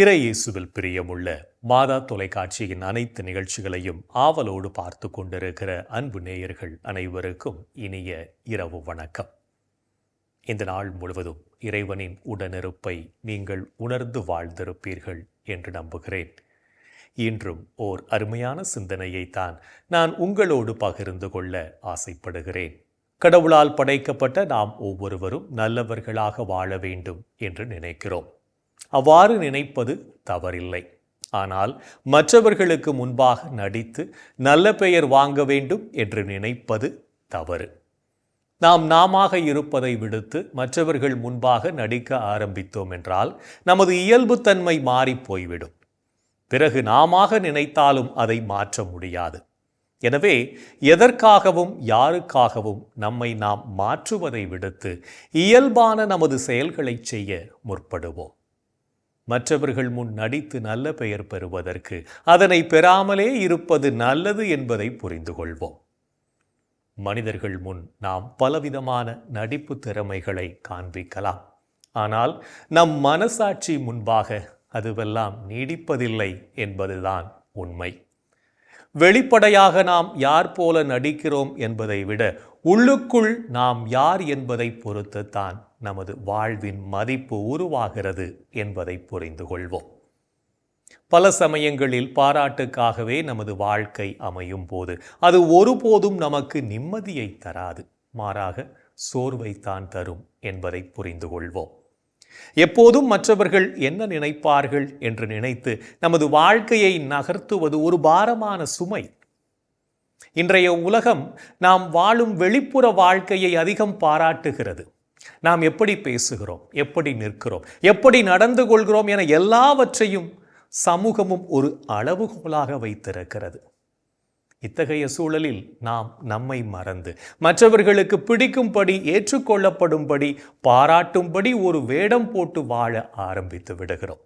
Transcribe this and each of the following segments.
இறையேசுவில் பிரியமுள்ள மாதா தொலைக்காட்சியின் அனைத்து நிகழ்ச்சிகளையும் ஆவலோடு பார்த்து கொண்டிருக்கிற அன்பு நேயர்கள் அனைவருக்கும் இனிய இரவு வணக்கம். இந்த நாள் முழுவதும் இறைவனின் உடனிருப்பை நீங்கள் உணர்ந்து வாழ்ந்திருப்பீர்கள் என்று நம்புகிறேன். இன்றும் ஓர் அருமையான சிந்தனையை தான் நான் உங்களோடு பகிர்ந்து கொள்ள ஆசைப்படுகிறேன். கடவுளால் படைக்கப்பட்ட நாம் ஒவ்வொருவரும் நல்லவர்களாக வாழ வேண்டும் என்று நினைக்கிறோம். அவ்வாறு நினைப்பது தவறில்லை. ஆனால் மற்றவர்களுக்கு முன்பாக நடித்து நல்ல பெயர் வாங்க வேண்டும் என்று நினைப்பது தவறு. நாம் நாமாக இருப்பதை விடுத்து மற்றவர்கள் முன்பாக நடிக்க ஆரம்பித்தோம் என்றால் நமது இயல்புத்தன்மை மாறிப் போய்விடும். பிறகு நாமாக நினைத்தாலும் அதை மாற்ற முடியாது. எனவே எதற்காகவும் யாருக்காகவும் நம்மை நாம் மாற்றுவதை விடுத்து இயல்பான நமது செயல்களை செய்ய முற்படுவோம். மற்றவர்கள் முன் நடித்து நல்ல பெயர் பெறுவதற்கு அதனை பெறாமலே இருப்பது நல்லது என்பதை புரிந்து கொள்வோம். மனிதர்கள் முன் நாம் பலவிதமான நடிப்பு திறமைகளை காண்பிக்கலாம். ஆனால் நம் மனசாட்சி முன்பாக அதுவெல்லாம் நீடிப்பதில்லை என்பதுதான் உண்மை. வெளிப்படையாக நாம் யார் போல நடிக்கிறோம் என்பதை விட உள்ளுக்குள் நாம் யார் என்பதை பொறுத்துத்தான் நமது வாழ்வின் மதிப்பு உருவாகிறது என்பதை புரிந்து கொள்வோம். பல சமயங்களில் பாராட்டுக்காகவே நமது வாழ்க்கை அமையும் போது அது ஒருபோதும் நமக்கு நிம்மதியை தராது. மாறாக சோர்வைத்தான் தரும் என்பதை புரிந்து கொள்வோம். எப்போதும் மற்றவர்கள் என்ன நினைப்பார்கள் என்று நினைத்து நமது வாழ்க்கையை நகர்த்துவது ஒரு பாரமான சுமை. இன்றைய உலகம் நாம் வாழும் வெளிப்புற வாழ்க்கையை அதிகம் பாராட்டுகிறது. நாம் எப்படி பேசுகிறோம்? எப்படி நிற்கிறோம்? எப்படி நடந்து கொள்கிறோம் என எல்லாவற்றையும் சமூகமும் ஒரு அளவுகோலாக வைத்திருக்கிறது. இத்தகைய சூழலில் நாம் நம்மை மறந்து மற்றவர்களுக்கு பிடிக்கும்படி ஏற்றுக்கொள்ளப்படும்படி பாராட்டும்படி ஒரு வேடம் போட்டு வாழ ஆரம்பித்து விடுகிறோம்.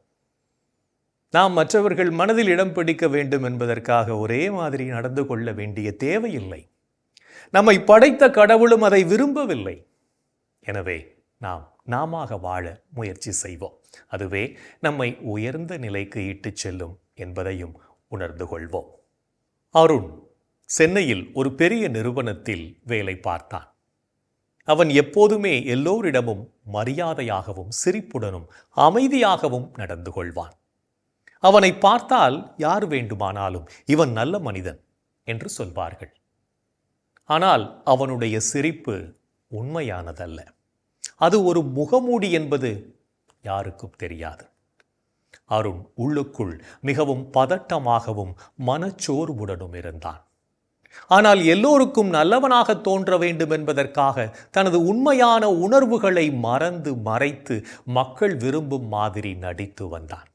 நாம் மற்றவர்கள் மனதில் இடம் பிடிக்க வேண்டும் என்பதற்காக ஒரே மாதிரி நடந்து கொள்ள வேண்டிய தேவையில்லை. நம்மை படைத்த கடவுளும் அதை விரும்பவில்லை. எனவே நாம் நாம வாழ முயற்சி செய்வோம். அதுவே நம்மை உயர்ந்த நிலைக்கு இட்டுச் செல்லும் என்பதையும் உணர்ந்து கொள்வோம். அருண் சென்னையில் ஒரு பெரிய நிறுவனத்தில் வேலை பார்த்தான். அவன் எப்போதுமே எல்லோரிடமும் மரியாதையாகவும் சிரிப்புடனும் அமைதியாகவும் நடந்து கொள்வான். அவனை பார்த்தால் யார் வேண்டுமானாலும் இவன் நல்ல மனிதன் என்று சொல்வார்கள். ஆனால் அவனுடைய சிரிப்பு உண்மையானதல்ல. அது ஒரு முகமூடி என்பது யாருக்கும் தெரியாது. அருண் உள்ளுக்குள் மிகவும் பதட்டமாகவும் மனச்சோர்வுடனும் இருந்தான். ஆனால் எல்லோருக்கும் நல்லவனாக தோன்ற வேண்டும் என்பதற்காக தனது உண்மையான உணர்வுகளை மறந்து மறைத்து மக்கள் விரும்பும் மாதிரி நடித்து வந்தான்.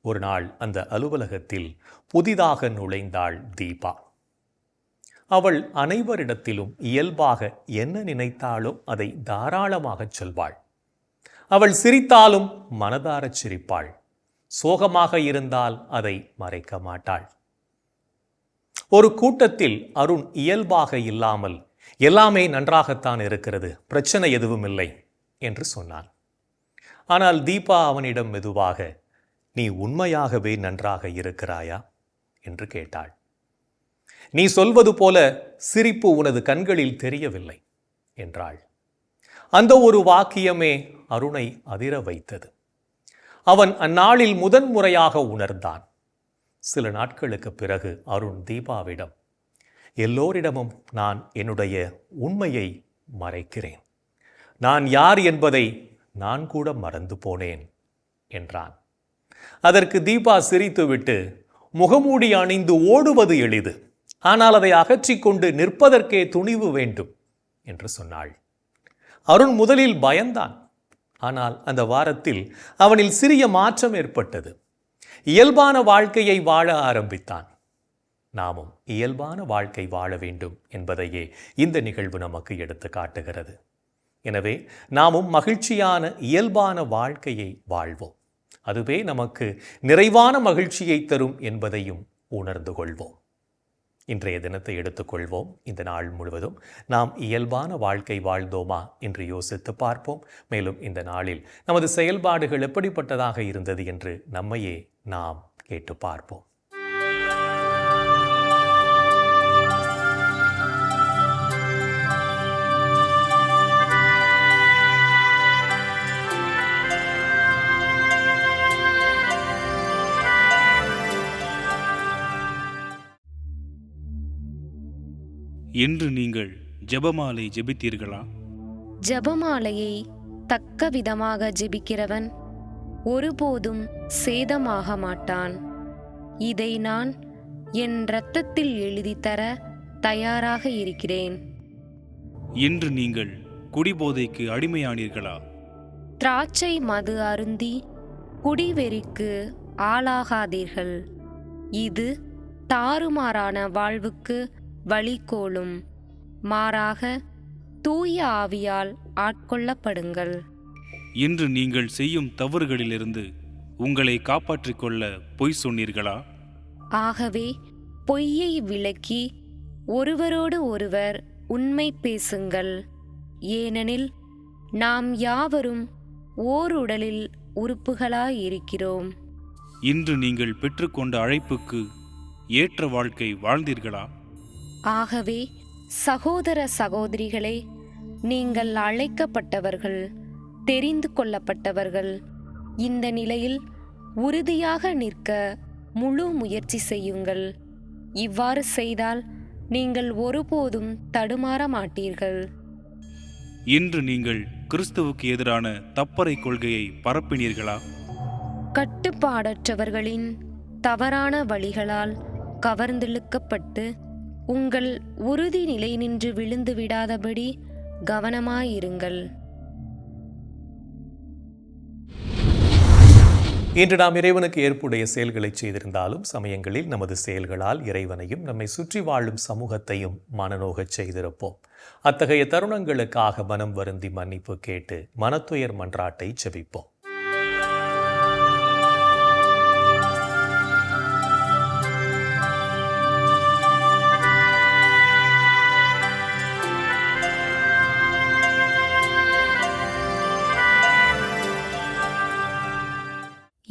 ஒரு நாள் அந்த அலுவலகத்தில் புதிதாக நுழைந்தாள் தீபா. அவள் அனைவரிடத்திலும் இயல்பாக என்ன நினைத்தாலும் அதை தாராளமாகச் சொல்வாள். அவள் சிரித்தாலும் மனதாரச் சிரிப்பாள். சோகமாக இருந்தால் அதை மறைக்க மாட்டாள். ஒரு கூட்டத்தில் அருண் இயல்பாக இல்லாமல் எல்லாமே நன்றாகத்தான் இருக்கிறது பிரச்சனை எதுவும் இல்லை என்று சொன்னான். ஆனால் தீபா அவனிடம் மெதுவாக நீ உண்மையாகவே நன்றாக இருக்கிறாயா? என்று கேட்டாள். நீ சொல்வது போல சிரிப்பு உனது கண்களில் தெரியவில்லை என்றாள். அந்த ஒரு வாக்கியமே அருணை அதிர வைத்தது. அவன் அந்நாளில் முதன்முறையாக உணர்ந்தான். சில நாட்களுக்கு பிறகு அருண் தீபாவிடம் எல்லோரிடமும் நான் என்னுடைய உண்மையை மறைக்கிறேன். நான் யார் என்பதை நான் கூட மறந்து போனேன் என்றான். அதற்கு தீபா சிரித்துவிட்டு முகமூடி அணிந்து ஓடுவது எளிது. ஆனால் அதை அகற்றிக்கொண்டு நிற்பதற்கே துணிவு வேண்டும் என்று சொன்னாள். அருண் முதலில் பயந்தான். ஆனால் அந்த வாரத்தில் அவனில் சிறிய மாற்றம் ஏற்பட்டது. இயல்பான வாழ்க்கையை வாழ ஆரம்பித்தான். நாமும் இயல்பான வாழ்க்கை வாழ வேண்டும் என்பதையே இந்த நிகழ்வு நமக்கு எடுத்து காட்டுகிறது. எனவே நாமும் மகிழ்ச்சியான இயல்பான வாழ்க்கையை வாழ்வோம். அதுவே நமக்கு நிறைவான மகிழ்ச்சியை தரும் என்பதையும் உணர்ந்து கொள்வோம். இன்றைய தினத்தை எடுத்துக்கொள்வோம். இந்த நாள் முழுவதும் நாம் இயல்பான வாழ்க்கை வாழ்ந்தோமா என்று யோசித்து பார்ப்போம். மேலும் இந்த நாளில் நமது செயல்பாடுகள் எப்படிப்பட்டதாக இருந்தது என்று நம்மையே நாம் கேட்டு பார்ப்போம். என்று நீங்கள் ஜெபமாலை ஜெபித்தீர்களா? ஜெபமாலையை தக்க விதமாக ஜெபிக்கிறவன் ஒருபோதும் சேதமாக மாட்டான். இதை நான் என் இரத்தத்தில் எழுதித் தர தயாராக இருக்கிறேன். என்று நீங்கள் குடிபோதைக்கு அடிமையானீர்களா? திராட்சை மது அருந்தி குடிவெறிக்கு ஆளாகாதீர்கள். இது தாறுமாறான வாழ்வுக்கு வழிகோலும். மாறாக தூய ஆவியால் ஆட்கொள்ளப்படுங்கள். என்று நீங்கள் செய்யும் தவறுகளிலிருந்து உங்களை காப்பாற்றிக் கொள்ள பொய் சொன்னீர்களா? ஆகவே பொய்யை விலக்கி ஒருவரோடு ஒருவர் உண்மை பேசுங்கள். ஏனெனில் நாம் யாவரும் ஓர் உடலில் உறுப்புகளாயிருக்கிறோம். இன்று நீங்கள் பெற்றுக்கொண்ட அழைப்புக்கு ஏற்ற வாழ்க்கை வாழ்ந்தீர்களா? ஆகவே சகோதர சகோதரிகளே நீங்கள் அழைக்கப்பட்டவர்கள் தெரிந்து கொள்ளப்பட்டவர்கள் இந்த நிலையில் உறுதியாக நிற்க முழு முயற்சி செய்யுங்கள். இவ்வாறு செய்தால் நீங்கள் ஒருபோதும் தடுமாற மாட்டீர்கள். இன்று நீங்கள் கிறிஸ்துவுக்கு எதிரான தப்பறை கொள்கையை பரப்பினீர்களா? கட்டுப்பாடற்றவர்களின் தவறான வழிகளால் கவர்ந்திழுக்கப்பட்டு உங்கள் உறுதி நிலை நின்று விழுந்து விடாதபடி கவனமாயிருங்கள். இன்று நாம் இறைவனுக்கு ஏற்புடைய செயல்களை செய்திருந்தாலும் சமயங்களில் நமது செயல்களால் இறைவனையும் நம்மை சுற்றி வாழும் சமூகத்தையும் மனநோகச் செய்திருப்போம். அத்தகைய தருணங்களுக்காக மனம் வருந்தி மன்னிப்பு கேட்டு மனத்துயர் மன்றாட்டை செபிப்போம்.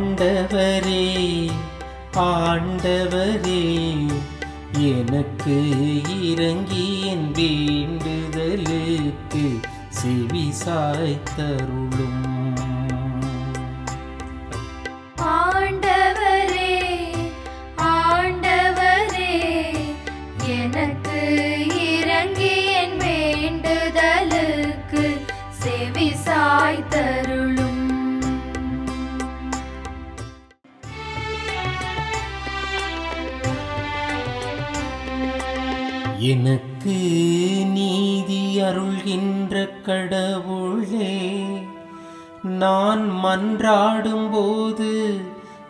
ஆண்டவரே ஆண்டவரே எனக்கு இறங்கி என் வேண்டுதலுக்கு செவி சாய்த்தரும் கடவுளே நான் மன்றாடும் போது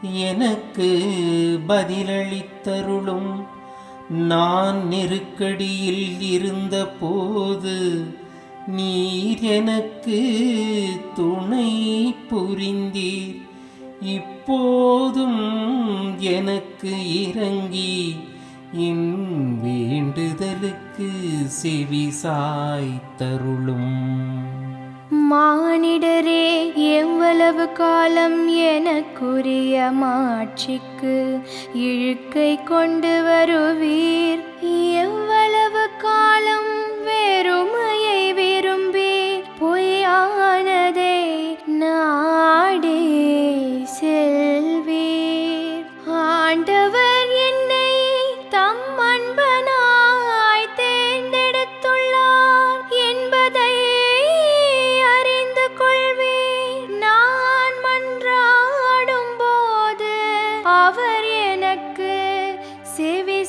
எனக்கு பதிலளித்தருளும். நான் நெருக்கடியில் இருந்தபோது நீர் எனக்கு துணை புரிந்தீர். இப்போதும் எனக்கு இறங்கி என் வேண்டுதலுக்கு செவி சாய்த்தருளும். மானிடரே எவ்வளவு காலம் எனக்குரிய மாட்சிக்கு இழுக்கை கொண்டு வருவீர்? எவ்வளவு காலம்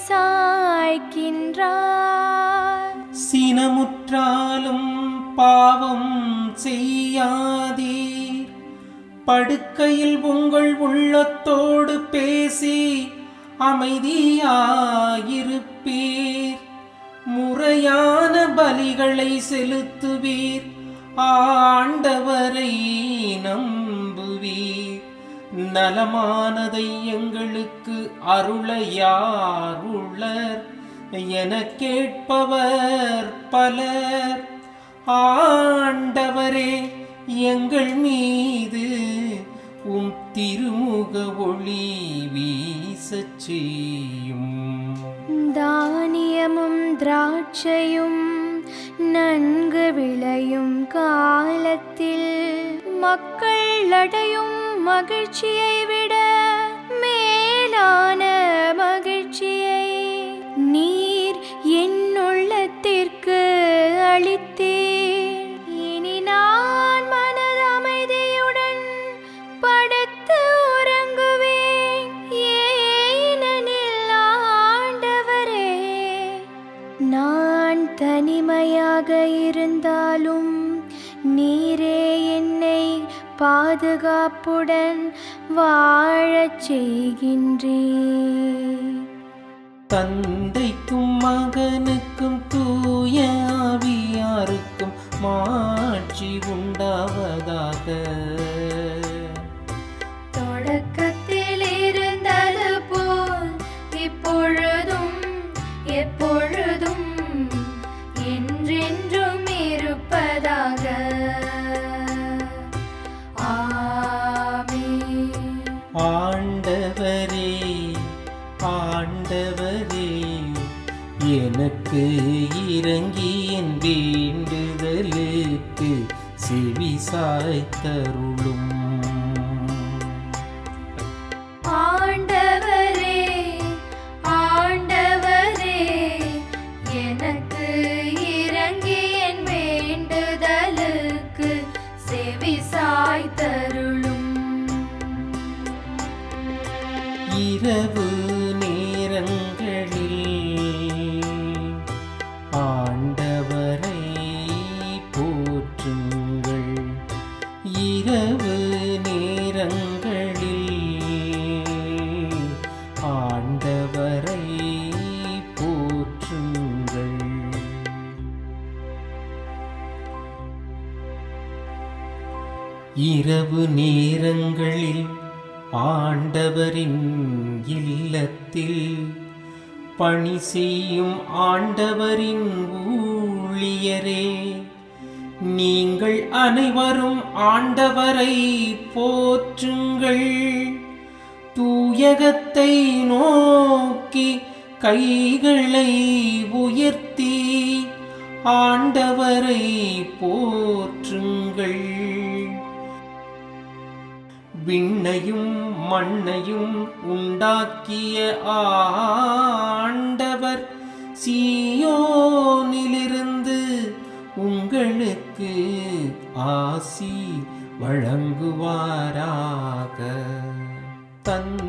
சாய்க்கின்றார். சினமுற்றாலும் பாவம் செய்யாதீர் படுக்கையில் உங்கள் உள்ளத்தோடு பேசி அமைதியாயிருப்பீர். முறையான பலிகளை செலுத்துவீர். ஆண்டவரை நம்புவீர். நலமானதை எங்களுக்கு அருளையாருளர். என கேட்பவர் பலர். ஆண்டவரே எங்கள் மீது உம் திருமுக ஒளி வீசச் செய்யும். தானியமும் திராட்சையும் நன்கு விளையும் காலத்தில் மக்கள் அடையும் மகிழ்ச்சியை விட மேலான மகிழ்ச்சியை நீ பாதுகாப்புடன் வாழச் செய்கின்றீர் தந்தைக்கும் மகனுக்கும் தூய ஆவியாருக்கும் மாட்சி உண்டாவதாக. இரவு நேரங்களில் ஆண்டவரின் இல்லத்தில் பணி செய்யும் ஆண்டவரின் ஊழியரே நீங்கள் அனைவரும் ஆண்டவரை போற்றுங்கள். தூயகத்தை நோக்கி கைகளை உயர்த்தி ஆண்டவரை போற்றுங்கள். விண்ணையும் மண்ணையும் உண்டாக்கிய ஆண்டவர் சீயோனிலிருந்து உங்களுக்கு ஆசி வழங்குவாராக. தன்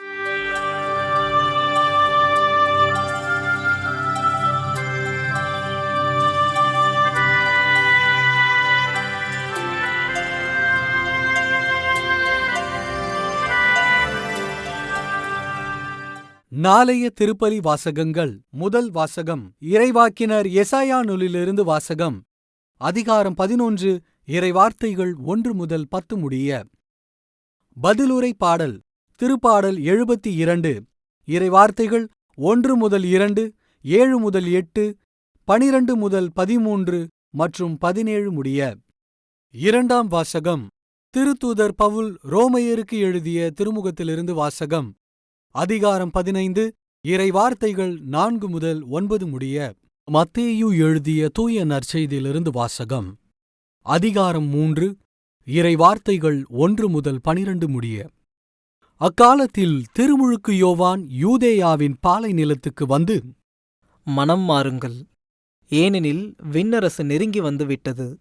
நாளைய திருப்பலி வாசகங்கள் முதல் வாசகம் இறைவாக்கினர் எசாயா நூலிலிருந்து வாசகம். அதிகாரம் பதினொன்று இறைவார்த்தைகள் ஒன்று முதல் பத்து முடிய. பதிலுரை பாடல் திருப்பாடல் எழுபத்தி இரண்டு இறைவார்த்தைகள் ஒன்று முதல் இரண்டு ஏழு முதல் எட்டு பனிரண்டு முதல் பதிமூன்று மற்றும் பதினேழு முடிய. இரண்டாம் வாசகம் திருத்தூதர் பவுல் ரோமையருக்கு எழுதிய திருமுகத்திலிருந்து வாசகம். அதிகாரம் பதினைந்து இறை வார்த்தைகள் நான்கு முதல் ஒன்பது முடிய மத்தேயு எழுதிய தூய நற்செய்தியிலிருந்து வாசகம். அதிகாரம் மூன்று இறை வார்த்தைகள் ஒன்று முதல் பனிரண்டு முடிய. அக்காலத்தில் திருமுழுக்கு யோவான் யூதேயாவின் பாலை நிலத்துக்கு வந்து மனம் மாறுங்கள். ஏனெனில் விண்ணரசு நெருங்கி வந்துவிட்டது.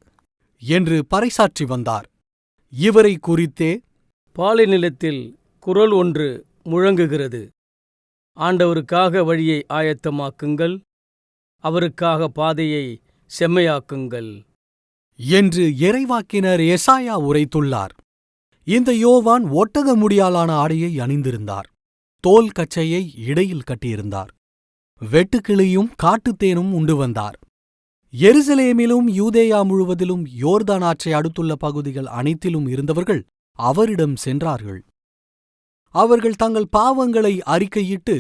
என்று பறைசாற்றி வந்தார். இவரை குறித்தே பாலைநிலத்தில் குரல் ஒன்று முழங்குகிறது. ஆண்டவருக்காக வழியை ஆயத்தமாக்குங்கள். அவருக்காக பாதையை செம்மையாக்குங்கள். என்று இறைவாக்கினர் எசாயா உரைத்துள்ளார். இந்த யோவான் ஒட்டக முடியாலான ஆடையை அணிந்திருந்தார். தோல் கச்சையை இடையில் கட்டியிருந்தார். வெட்டுக்கிளியும் காட்டுத்தேனும் உண்டு வந்தார். எருசலேமிலும் யூதேயா முழுவதிலும் யோர்தான் ஆற்றை அடுத்துள்ள பகுதிகள் அனைத்திலும் இருந்தவர்கள் அவரிடம் சென்றார்கள். அவர்கள் தங்கள் பாவங்களை அறிக்கையிட்டு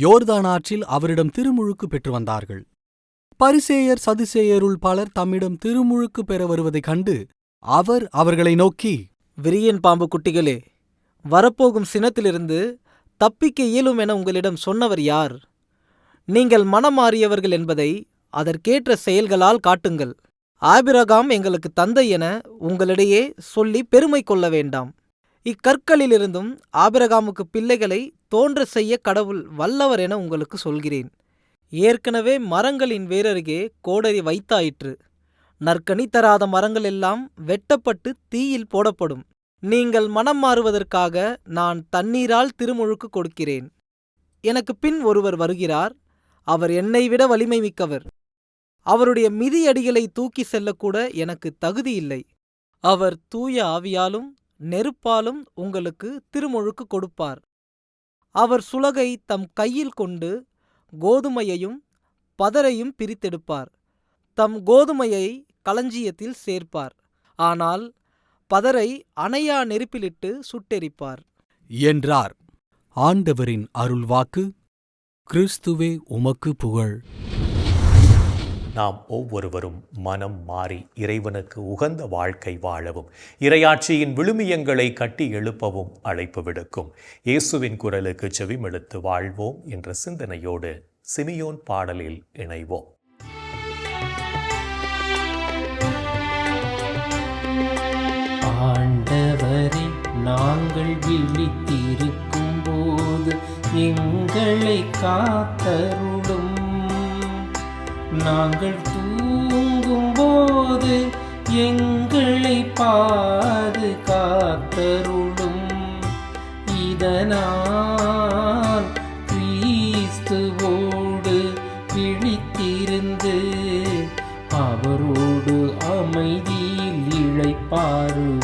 யோர்தான் ஆற்றில் அவரிடம் திருமுழுக்கு பெற்று வந்தார்கள். பரிசேயர் சதுசேயருள் பலர் தம்மிடம் திருமுழுக்கு பெற வருவதைக் கண்டு அவர் அவர்களை நோக்கி விரியன் பாம்பு குட்டிகளே வரப்போகும் சினத்திலிருந்து தப்பிக்க இயலும் என உங்களிடம் சொன்னவர் யார்? நீங்கள் மனம் மாறியவர்கள் என்பதை அதற்கேற்ற செயல்களால் காட்டுங்கள். ஆபிரகாம் எங்களுக்கு தந்தை என உங்களிடையே சொல்லி பெருமை கொள்ள வேண்டாம். இக்கற்களிலிருந்தும் ஆபிரகாமுக்கு பிள்ளைகளை தோன்ற செய்ய கடவுள் வல்லவர் என உங்களுக்கு சொல்கிறேன். ஏற்கனவே மரங்களின் வேரருகே கோடரி வைத்தாயிற்று. நற்கனி தராத மரங்கள் எல்லாம் வெட்டப்பட்டு தீயில் போடப்படும். நீங்கள் மனம் மாறுவதற்காக நான் தண்ணீரால் திருமுழுக்கு கொடுக்கிறேன். எனக்கு பின் ஒருவர் வருகிறார். அவர் என்னை விட வலிமை மிக்கவர். அவருடைய மிதியடிகளை தூக்கி செல்லக்கூட எனக்கு தகுதி இல்லை அவர் தூய ஆவியாலும் நெருப்பாலும் உங்களுக்கு திருமுழுக்கு கொடுப்பார். அவர் சுலகை தம் கையில் கொண்டு கோதுமையையும் பதரையும் பிரித்தெடுப்பார். தம் கோதுமையை களஞ்சியத்தில் சேர்ப்பார். ஆனால் பதரை அணையா நெருப்பிலிட்டு சுட்டெரிப்பார். என்றார். ஆண்டவரின் அருள்வாக்கு கிறிஸ்துவே உமக்கு புகழ். நாம் ஒவ்வொருவரும் மனம் மாறி இறைவனுக்கு உகந்த வாழ்க்கை வாழவும் இரையாட்சியின் விழுமியங்களை கட்டி எழுப்பவும் அழைப்பு விடுக்கும். இயேசுவின் குரலுக்கு செவிமெழுத்து வாழ்வோம் என்ற சிந்தனையோடு சிமியோன் பாடலில் இணைவோம். ஆண்டவரை நாங்கள் விழித்திருக்கும் போது எங்களை காத்தரும் நாங்கள் தூங்கும் போது எங்களை பாது காத்தருளும் இதனால் கிறிஸ்துவோடு பிழித்திருந்து அவரோடு அமைதியில் இழைப்பாரு.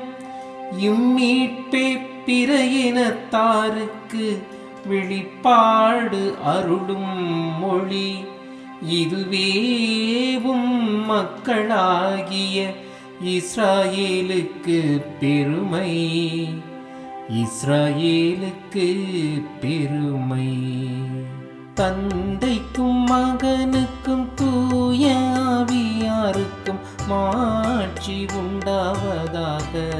இம்மீட்பே பிற இனத்தாருக்கு வெளிப்பாடு அருளும் மொழி. இதுவேவும் மக்களாகிய இஸ்ராயேலுக்கு பெருமை. இஸ்ராயேலுக்கு பெருமை. தந்தைக்கும் மகனுக்கும் தூயாவியாருக்கும் மாட்சி உண்டாவதாக.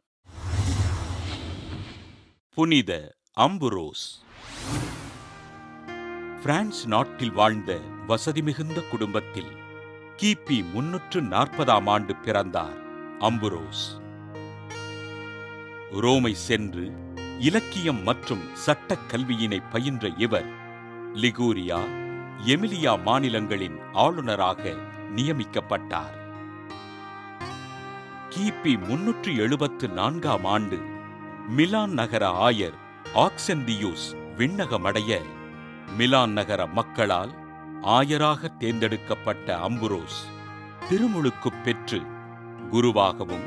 புனித அம்புரோஸ். பிரான்ஸ் நாட்டில் வாழ்ந்த வசதி மிகுந்த குடும்பத்தில் கிபி முன்னூற்று நாற்பதாம் ஆண்டு பிறந்தார் அம்புரோஸ். ரோமை சென்று இலக்கியம் மற்றும் சட்டக் கல்வியினை பயின்ற இவர் லிகூரியா எமிலியா மாநிலங்களின் ஆளுநராக நியமிக்கப்பட்டார். கிபி முன்னூற்று எழுபத்து நான்காம் ஆண்டு மிலான் நகர ஆயர் ஆக்செந்தியூஸ் விண்ணகமடைய. மிலான் நகர மக்களால் ஆயராக தேர்ந்தெடுக்கப்பட்ட அம்புரோஸ் திருமுழுக்குப் பெற்று குருவாகவும்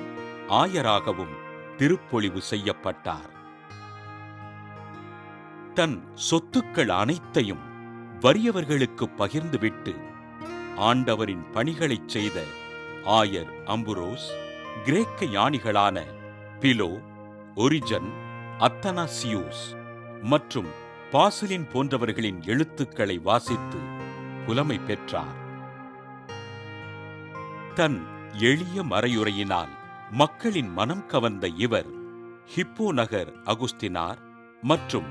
ஆயராகவும் திருப்பொழிவு செய்யப்பட்டார். தன் சொத்துக்கள் அனைத்தையும் வறியவர்களுக்கு பகிர்ந்துவிட்டு ஆண்டவரின் பணிகளைச் செய்த ஆயர் அம்புரோஸ் கிரேக்க ஞானிகளான பிலோ ஒரிஜன் அத்தனாசியூஸ் மற்றும் பாசிலின் போன்றவர்களின் எழுத்துக்களை வாசித்து புலமை பெற்றார். தன் எளிய மறையுரையினால் மக்களின் மனம் கவர்ந்த இவர் ஹிப்போ நகர் அகுஸ்தினார் மற்றும்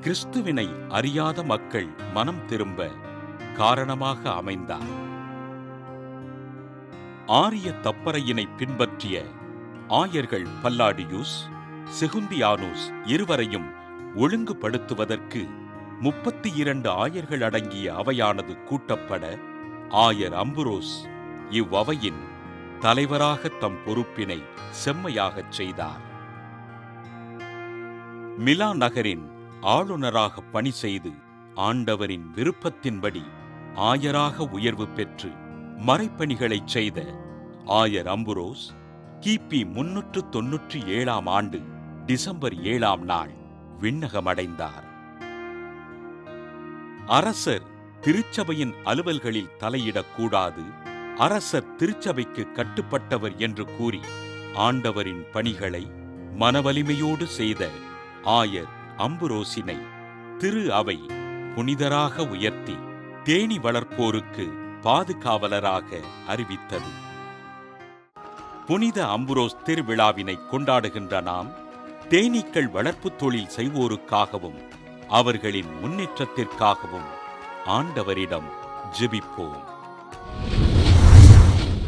கிறிஸ்துவினை அறியாத மக்கள் மனம் திரும்ப காரணமாக அமைந்தார். ஆரிய தப்பறையினை பின்பற்றிய ஆயர்கள் பல்லாடியூஸ் செகுந்தியானூஸ் இருவரையும் ஒழுங்குபடுத்துவதற்கு முப்பத்தி இரண்டு ஆயர்கள் அடங்கிய அவையானது கூட்டப்பட ஆயர் அம்புரோஸ் இவ்வவையின் தலைவராக தம் பொறுப்பினை செம்மையாகச் செய்தார். மிலா நகரின் ஆளுநராக பணி செய்து ஆண்டவரின் விருப்பத்தின்படி ஆயராக உயர்வு பெற்று மறைப்பணிகளைச் செய்த ஆயர் அம்புரோஸ் கிபி முன்னூற்று தொன்னூற்றி ஏழாம் ஆண்டு டிசம்பர் ஏழாம் நாள் விண்ணகமடைந்தார். அரசர் திருச்சபையின் அலுவல்களில் தலையிடக்கூடாது அரசர் திருச்சபைக்கு கட்டுப்பட்டவர் என்று கூறி ஆண்டவரின் பணிகளை மனவலிமையோடு செய்த ஆயர் அம்புரோசினை திரு அவை புனிதராக உயர்த்தி தேனி வளர்ப்போருக்கு பாதுகாவலராக அறிவித்தது. புனித அம்புரோஸ் திருவிழாவினை கொண்டாடுகின்ற நாம் தேனீக்கள் வளர்ப்பு தொழில் செய்வோருக்காகவும் அவர்களின் முன்னேற்றத்திற்காகவும் ஆண்டவரிடம் ஜெபிப்போம்.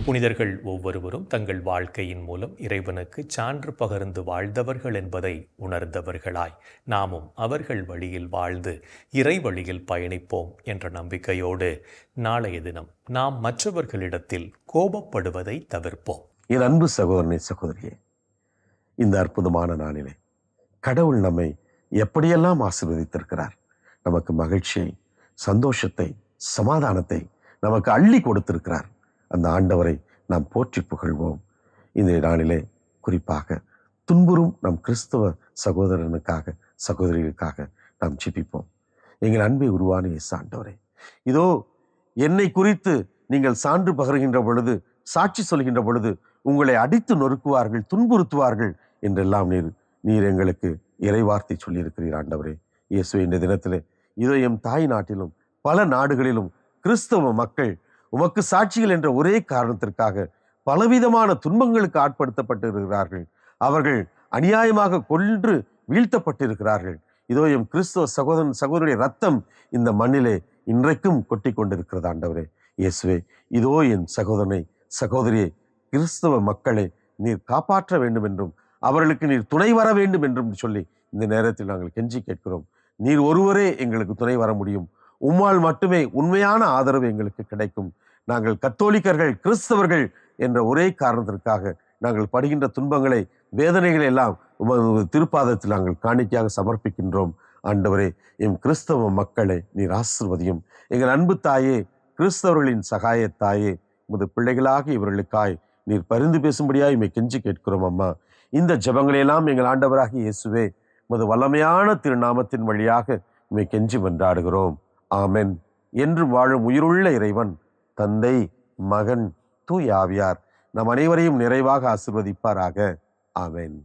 புனிதர்கள் ஒவ்வொருவரும் தங்கள் வாழ்க்கையின் மூலம் இறைவனுக்கு சான்று பகர்ந்து வாழ்ந்தவர்கள் என்பதை உணர்ந்தவர்களாய் நாமும் அவர்கள் வழியில் வாழ்ந்து இறை வழியில் பயணிப்போம் என்ற நம்பிக்கையோடு நாளைய தினம் நாம் மற்றவர்களிடத்தில் கோபப்படுவதை தவிர்ப்போம். என் அன்பு சகோதரனை சகோதரியே இந்த அற்புதமான நாளிலே. கடவுள் நம்மை எப்படியெல்லாம் ஆசிர்வதித்திருக்கிறார்? நமக்கு மகிழ்ச்சியை சந்தோஷத்தை சமாதானத்தை நமக்கு அள்ளி கொடுத்திருக்கிறார். அந்த ஆண்டவரை நாம் போற்றி புகழ்வோம். இந்த நாளிலே குறிப்பாக துன்புறும் நம் கிறிஸ்தவ சகோதரனுக்காக சகோதரிகளுக்காக நாம் ஜெபிப்போம். எங்கள் அன்பை உருவான இயேசு ஆண்டவரே இதோ என்னை குறித்து நீங்கள் சான்று பகர்கின்ற பொழுது சாட்சி சொல்கின்ற பொழுது உங்களை அடித்து நொறுக்குவார்கள் துன்புறுத்துவார்கள் என்றெல்லாம் நீர் நீர் எங்களுக்கு இறைவார்த்தை சொல்லியிருக்கிறீர் ஆண்டவரே. இயேசு இந்த தினத்திலே இதோ எம் தாய் நாட்டிலும் பல நாடுகளிலும் கிறிஸ்தவ மக்கள் உமக்கு சாட்சிகள் என்ற ஒரே காரணத்திற்காக பலவிதமான துன்பங்களுக்கு ஆட்படுத்தப்பட்டு இருக்கிறார்கள் அவர்கள் அநியாயமாக கொன்று வீழ்த்தப்பட்டிருக்கிறார்கள். இதோ எம் கிறிஸ்தவ சகோதரன் சகோதரிய ரத்தம் இந்த மண்ணிலே இன்றைக்கும் கொட்டி கொண்டிருக்கிறது ஆண்டவரே. இயேசுவே இதோ என் சகோதரனை சகோதரியை கிறிஸ்தவ மக்களை நீர் காப்பாற்ற வேண்டும் என்றும் அவர்களுக்கு நீர் துணை வர வேண்டும் என்றும் சொல்லி இந்த நேரத்தில் நாங்கள் கெஞ்சி கேட்கிறோம். நீர் ஒருவரே எங்களுக்கு துணை வர முடியும். உம்மால் மட்டுமே உண்மையான ஆதரவு எங்களுக்கு கிடைக்கும். நாங்கள் கத்தோலிக்கர்கள் கிறிஸ்தவர்கள் என்ற ஒரே காரணத்திற்காக நாங்கள் படுகின்ற துன்பங்களை வேதனைகளை எல்லாம் உமது திருப்பாதத்தில் நாங்கள் காணிக்கையாக சமர்ப்பிக்கின்றோம். ஆண்டவரே எம் கிறிஸ்தவ மக்களை நீர் ஆசிர்வதியும். எங்கள் அன்பு தாயே கிறிஸ்தவர்களின் சகாயத்தாயே உமது பிள்ளைகளாக இவர்களுக்காய் நீர் பரிந்து பேசும்படியாக இமை கெஞ்சி கேட்கிறோம் அம்மா. இந்த ஜெபங்களையெல்லாம் எங்கள் ஆண்டவராகி இயேசுவே உமது வல்லமையான திருநாமத்தின் வழியாக உண்மை கெஞ்சி வென்றாடுகிறோம் ஆமென். என்று வாழும் உயிருள்ள இறைவன் தந்தை மகன் தூய் ஆவியார் நம் அனைவரையும் நிறைவாக ஆசிர்வதிப்பாராக. ஆமென்.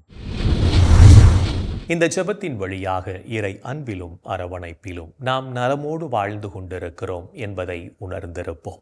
இந்த ஜெபத்தின் வழியாக இறை அன்பிலும் அரவணைப்பிலும் நாம் நலமோடு வாழ்ந்து கொண்டிருக்கிறோம் என்பதை உணர்ந்திருப்போம்.